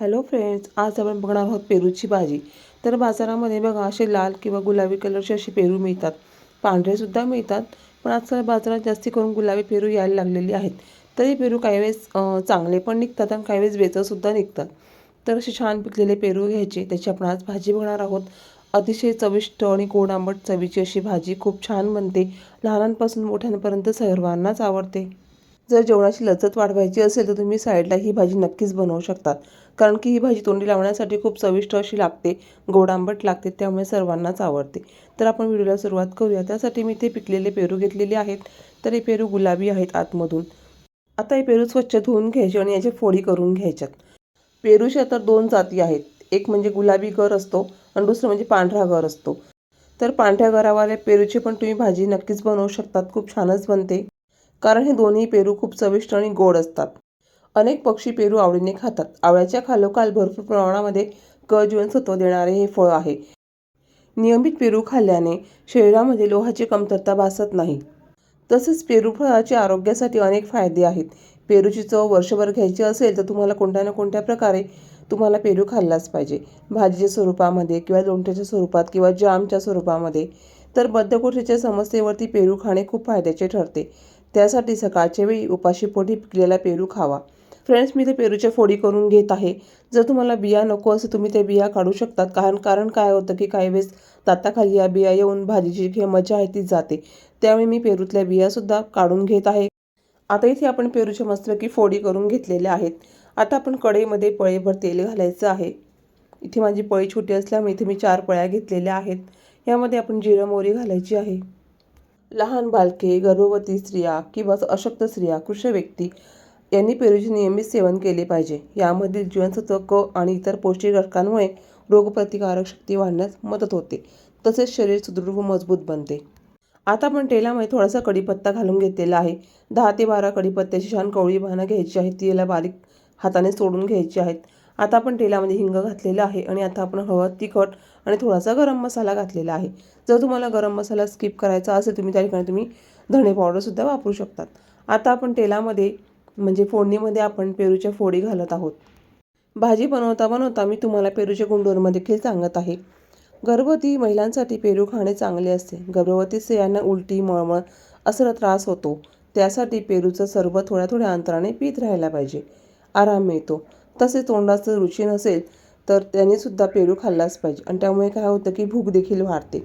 Hello friends आज आपण बघणार आहोत पेरूची भाजी. तर बाजारामध्ये बघा असे लाल किंवा गुलाबी कलरचे असे पेरू मिळतात. पांढरेसुद्धा मिळतात पण आजकाल बाजारात जास्ती करून गुलाबी पेरू यायला लागलेली आहेत. तर हे पेरू काही वेळेस चांगले पण निघतात आणि काही वेळेस बेचंसुद्धा निघतात. तर असे छान पिकलेले पेरू घ्यायचे त्याची आपण आज भाजी बघणार आहोत. अतिशय चविष्ट आणि गोड आंबट चवीची अशी भाजी खूप छान बनते. लहानांपासून मोठ्यांपर्यंत सर्वांनाच आवडते. जर जेवणाची लचत वाढवायची असेल तर तुम्ही साईडला ही भाजी नक्कीच बनवू शकतात. कारण की ही भाजी तोंडी लावण्यासाठी खूप चविष्ट अशी लागते गोड आंबट लागते त्यामुळे सर्वांनाच आवडते. तर आपण व्हिडिओला सुरुवात करूया. त्यासाठी मी ते पिकलेले पेरू घेतलेले आहेत. तर हे पेरू गुलाबी आहेत आतमधून. आता हे पेरू स्वच्छ धुवून घ्यायचे आणि याचे फोडी करून घ्यायच्यात. पेरूच्या तर दोन जाती आहेत. एक म्हणजे गुलाबी गर असतो आणि दुसरं म्हणजे पांढरा गर असतो. तर पांढऱ्या गरावाल्या पेरूची पण तुम्ही भाजी नक्कीच बनवू शकतात. खूप छानच बनते. कारण हे दोन्ही पेरू खूप चविष्ट आणि गोड असतात. अनेक पक्षी पेरू आवडीने खातात. आवळ्याच्या खालोखाल भरपूर प्रमाणामध्ये क जीवनसत्व देणारे हे फळ आहे. नियमित पेरू खाल्ल्याने शरीरामध्ये लोहाची कमतरता भासत नाही. तसेच पेरू फळाचे आरोग्यासाठी अनेक फायदे आहेत. पेरूची चव वर्षभर घ्यायची असेल तर तुम्हाला कोणत्या ना कोणत्या प्रकारे तुम्हाला पेरू खाल्लाच पाहिजे. भाजीच्या स्वरूपामध्ये किंवा लोणच्याच्या स्वरूपात किंवा जामच्या स्वरूपामध्ये तर बद्धकोठेच्या समस्येवरती पेरू खाणे खूप फायद्याचे ठरते. त्यासाठी सकाळच्या वेळी उपाशीपोटी पिकलेला पेरू खावा. फ्रेंड्स मी ते पेरूच्या फोडी करून घेत आहे. जर तुम्हाला बिया नको असेल तुम्ही ते बिया काढू शकतात. कारण कारण काय होतं की काही वेळेस दाताखाली या बिया येऊन भाजीची जी मजा आहे ती जाते. त्यामुळे मी पेरूतल्या बियासुद्धा काढून घेत आहे. आता इथे आपण पेरूच्या मस्तपैकी फोडी करून घेतलेल्या आहेत. आता आपण कढईमध्ये पळीभर तेल घालायचं आहे. इथे माझी पळी छोटी असल्यामुळे इथे मी चार पळ्या घेतलेल्या आहेत. यामध्ये आपण जिरं मोरी घालायची आहे. लहान बालके गर्भवती स्त्रिया किंवा अशक्त स्त्रिया कृष व्यक्ती यांनी पेरूचे नियमित सेवन केले पाहिजे. यामधील जीवनसत्व क आणि इतर पौष्टिक घटकांमुळे रोगप्रतिकारक शक्ती वाढण्यास मदत होते. तसेच शरीर सुदृढ व मजबूत बनते. आता आपण तेलामध्ये थोडासा कढीपत्ता घालून घेतलेला आहे. दहा ते बारा कढीपत्त्याची छान कवळी भानं घ्यायची आहेत. ती याला बारीक हाताने सोडून घ्यायची आहेत. आता आपण तेलामध्ये हिंग घातलेला आहे आणि आता आपण हळद तिखट आणि थोडासा गरम मसाला घातलेला आहे. जर तुम्हाला गरम मसाला स्किप करायचा असेल तुम्ही त्या ठिकाणी तुम्ही धणे पावडरसुद्धा वापरू शकतात. आता आपण तेलामध्ये म्हणजे फोडणीमध्ये आपण पेरूच्या फोडी घालत आहोत. भाजी बनवता बनवता मी तुम्हाला पेरूचे गुंडोरमा देखील सांगत आहे. गर्भवती महिलांसाठी पेरू खाणे चांगले असते. गर्भवती स्त्रियांना उलटी मळमळ असा त्रास होतो. त्यासाठी पेरूचं सर्व थोड्या थोड्या अंतराने पीत राहायला पाहिजे. आराम मिळतो. तसेच तोंडाचं रुची नसेल तर त्यानेसुद्धा पेरू खाल्लाच पाहिजे. आणि त्यामुळे काय होतं की भूक देखील वाढते.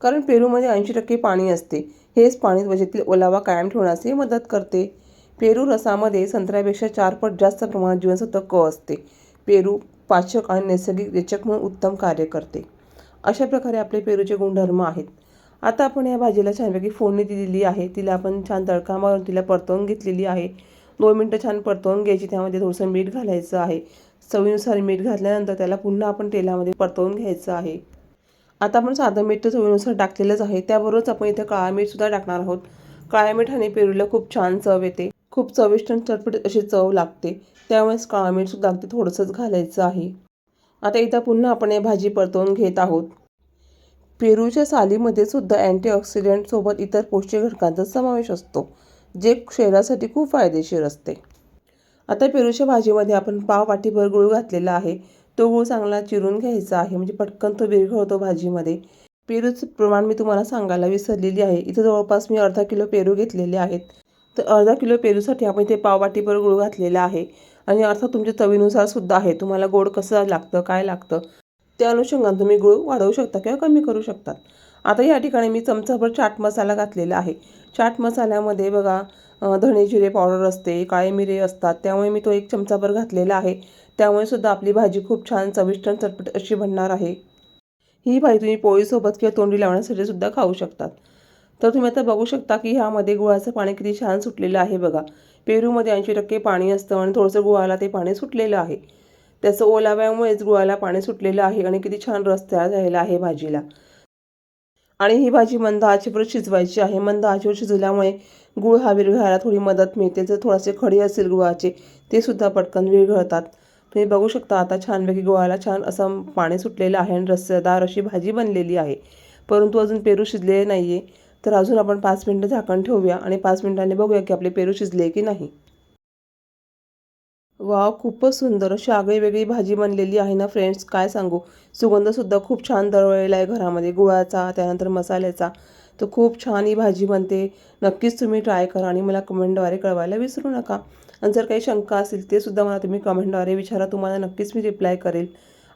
कारण पेरूमध्ये ऐंशी टक्के पाणी असते. हेच पाणी त्वचेतील ओलावा कायम ठेवण्यासही मदत करते. पेरू रसामध्ये संत्र्यापेक्षा चारपट जास्त प्रमाणात जीवनसत्व क असते. पेरू पाचक आणि नैसर्गिक रेचक म्हणून उत्तम कार्य करते. अशा प्रकारे आपले पेरूचे गुणधर्म आहेत. आता आपण या भाजीला छानपैकी फोडणी दिलेली आहे. तिला आपण छान तडका मारून तिला परतवून घेतलेली आहे. दोन मिनटं छान परतवून घ्यायची. त्यामध्ये थोडंसं मीठ घालायचं आहे. चवीनुसार मीठ घातल्यानंतर त्याला पुन्हा आपण तेलामध्ये परतवून घ्यायचं आहे. आता आपण साधं मीठ तर चवीनुसार टाकलेलंच आहे. त्याबरोबरच आपण इथे काळा मीठसुद्धा टाकणार आहोत. काळ्या मिठाने पेरूला खूप छान चव येते. खूप चविष्ट आणि चटपटीत अशी चव लागते. त्यामुळेच काळा मीठसुद्धा अगदी थोडंसंच घालायचं आहे. आता इथं पुन्हा आपण हे भाजी परतवून घेत आहोत. पेरूच्या सालीमध्ये सुद्धा अँटीऑक्सिडंटसोबत इतर पौष्टिक घटकांचा समावेश असतो जे शरीरासाठी खूप फायदेशीर असते. आता पेरूच्या भाजीमध्ये आपण पाव वाटीभर गुळ घातलेला आहे. तो गुळ चांगला चिरून घ्यायचा आहे म्हणजे पटकन तो विरघळतो भाजीमध्ये. पेरूचं प्रमाण मी तुम्हाला सांगायला विसरलेली आहे. इथं जवळपास मी अर्धा किलो पेरू घेतलेले आहेत. तर अर्धा किलो पेरूसाठी आपण इथे पाववाटीभर गुळ घातलेला आहे. आणि अर्थात तुमच्या चवीनुसार सुद्धा आहे. तुम्हाला गोड कसं लागतं काय लागतं त्या अनुषंगाने तुम्ही गुळ वाढवू शकता किंवा कमी करू शकतात. आता या ठिकाणी मी चमचाभर चाट मसाला घातलेला आहे. चाट मसाल्यामध्ये बघा धणे जिरे पावडर असते काळे मिरे असतात. त्यामुळे मी तो एक चमचाभर घातलेला आहे. त्यामुळे सुद्धा आपली भाजी खूप छान चविष्ट आणि चटपट अशी बनणार आहे. ही भाजी तुम्ही पोळीसोबत किंवा तोंडी लावण्यासाठी सुद्धा खाऊ शकतात. तर तुम्ही आता बघू शकता की ह्यामध्ये गुळाचं पाणी किती छान सुटलेलं आहे बघा. पेरूमध्ये ऐंशी टक्के पाणी असतं आणि थोडंसं गुळाला ते पाणी सुटलेलं आहे. त्याचं ओलाव्यामुळेच गुळाला पाणी सुटलेलं आहे आणि किती छान रस तयार झालेला आहे भाजीला. आणि ही भाजी मंद आचेवर शिजवायची आहे. मंद आचेवर शिजवल्यामुळे गुळ हा विरघळायला थोडी मदत मिळते. जर थोडेसे खडे असेल गुळाचे ते सुद्धा पटकन विरघळतात. तुम्ही बघू शकता आता छानपैकी गुळाला छान असं पाणी सुटलेलं आहे आणि रस्सेदार अशी भाजी बनलेली आहे. परंतु अजून पेरू शिजलेले नाही आहे तर अजून आपण पाच मिनटं झाकण ठेवूया आणि पाच मिनटांनी बघूया की आपले पेरू शिजले की नाही. वाव खूपच सुंदर. अशी आगळीवेगळी भाजी बनलेली आहे ना फ्रेंड्स काय सांगू? सुगंधसुद्धा खूप छान दरवळलेला आहे घरामध्ये गुळाचा त्यानंतर मसाल्याचा. तर खूप छान ही भाजी बनते. नक्कीच तुम्ही ट्राय करा आणि मला कमेंटद्वारे कळवायला विसरू नका. आणि जर काही शंका असतील ते सुद्धा मला तुम्ही कमेंटद्वारे विचारा. तुम्हाला नक्कीच मी रिप्लाय करेल.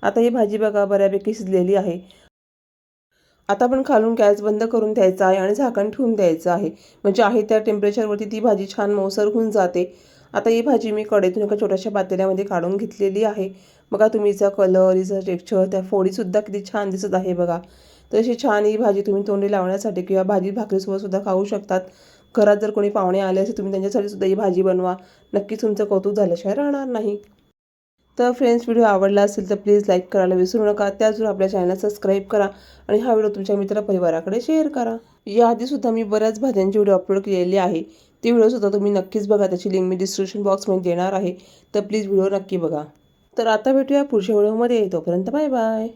आता ही भाजी बघा बऱ्यापैकी शिजलेली आहे. आता आपण खालून गॅस बंद करून द्यायचा आहे आणि झाकण ठेवून द्यायचं आहे. म्हणजे आहे त्या टेम्परेचरवरती ती भाजी छान मौसर होऊन जाते. आता ही भाजी मी कढईतून एका छोट्याशा पातेल्यामध्ये काढून घेतलेली आहे. बघा तुम्ही हिचा कलर हिचा टेक्स्चर त्या फोडीसुद्धा किती छान दिसत आहे बघा. तर अशी छान ही भाजी तुम्ही तोंडी लावण्यासाठी किंवा भाजी भाकरीसोबतसुद्धा खाऊ शकतात. घरात जर कोणी पाहुणे आले असेल तुम्ही त्यांच्यासाठी सुद्धा ही भाजी बनवा. नक्कीच तुमचं कौतुक झाल्याशिवाय राहणार नाही. तर फ्रेंड्स व्हिडिओ आवडला असेल तर प्लीज लाईक करायला विसरू नका. त्याचबरोबर आपल्या चॅनलला सबस्क्राईब करा आणि हा व्हिडिओ तुमच्या मित्रपरिवाराकडे शेअर करा. याआधीसुद्धा मी बऱ्याच भाज्यांची व्हिडिओ अपलोड केलेली आहे. ती व्हिडिओसुद्धा तुम्ही नक्कीच बघा. त्याची लिंक मी डिस्क्रिप्शन बॉक्समध्ये देणार आहे. तर प्लीज व्हिडिओ नक्की बघा. तर आता भेटूया पुढच्या व्हिडिओमध्ये. तोपर्यंत बाय बाय.